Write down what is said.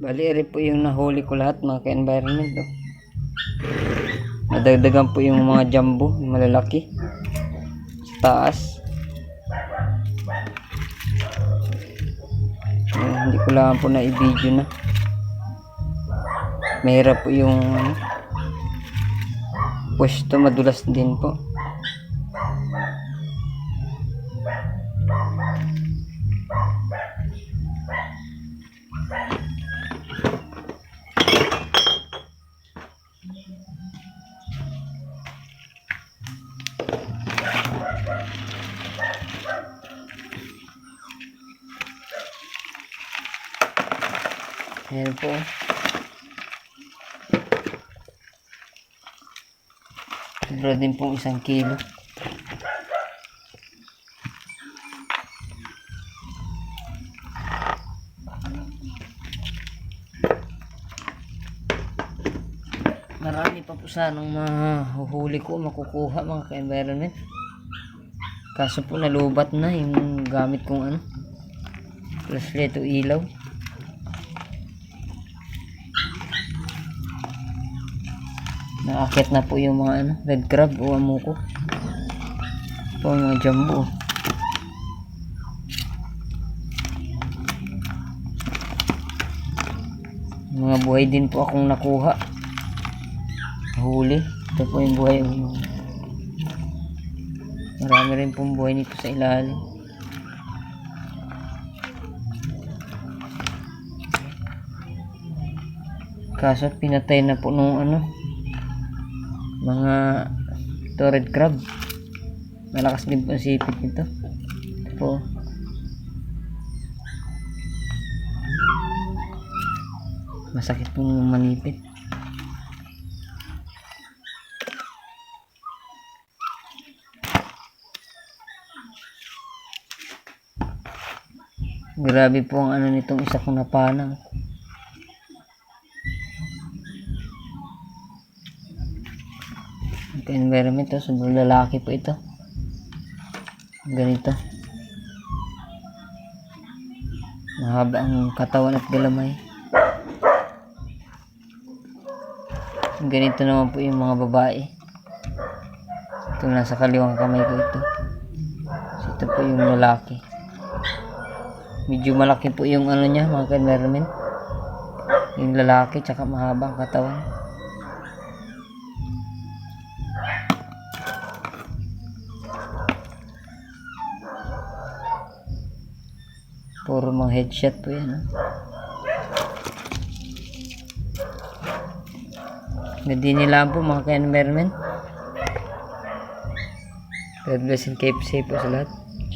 Bali, rin po yung nahuli ko lahat mga ka-environment. Oh. Nadagdagan po yung mga jumbo, malalaki. Sa taas. Ayun, hindi ko lang po na i-video na. Mahirap po yung ano, pwesto, madulas din po. Ayan po. Din pong isang kilo. Marami pa po sanang mahuhuli ko, makukuha mga ka-environment. Kaso po nalubat na yung gamit kong ano, flashlight o ilaw. Naakit na po yung mga ano, red crab o amuko. Ito mga jumbo. Mga buhay din po akong nakuha. Huli. Ito po yung buhay. Marami rin pong buhay nito sa ilalim. Kaso pinatay na po nung ano, mga torrid crab. Malakas din po ang sipit nito. Ito po. Masakit pong manipit. Grabe po ang ano nitong isa kong napanang environment to, sobrang lalaki po ito. Ganito. Mahaba ang katawan at galamay. Ganito naman po yung mga babae. Ito nasa kaliwang kamay ko ito. So, ito po yung lalaki. Medyo malaki po yung ano niya, mga environment. Yung lalaki, tsaka mahaba ang katawan. Puro mga headshot po yan. ah. Hindi nila po mga ka-environment. God bless and keep safe po sa lahat.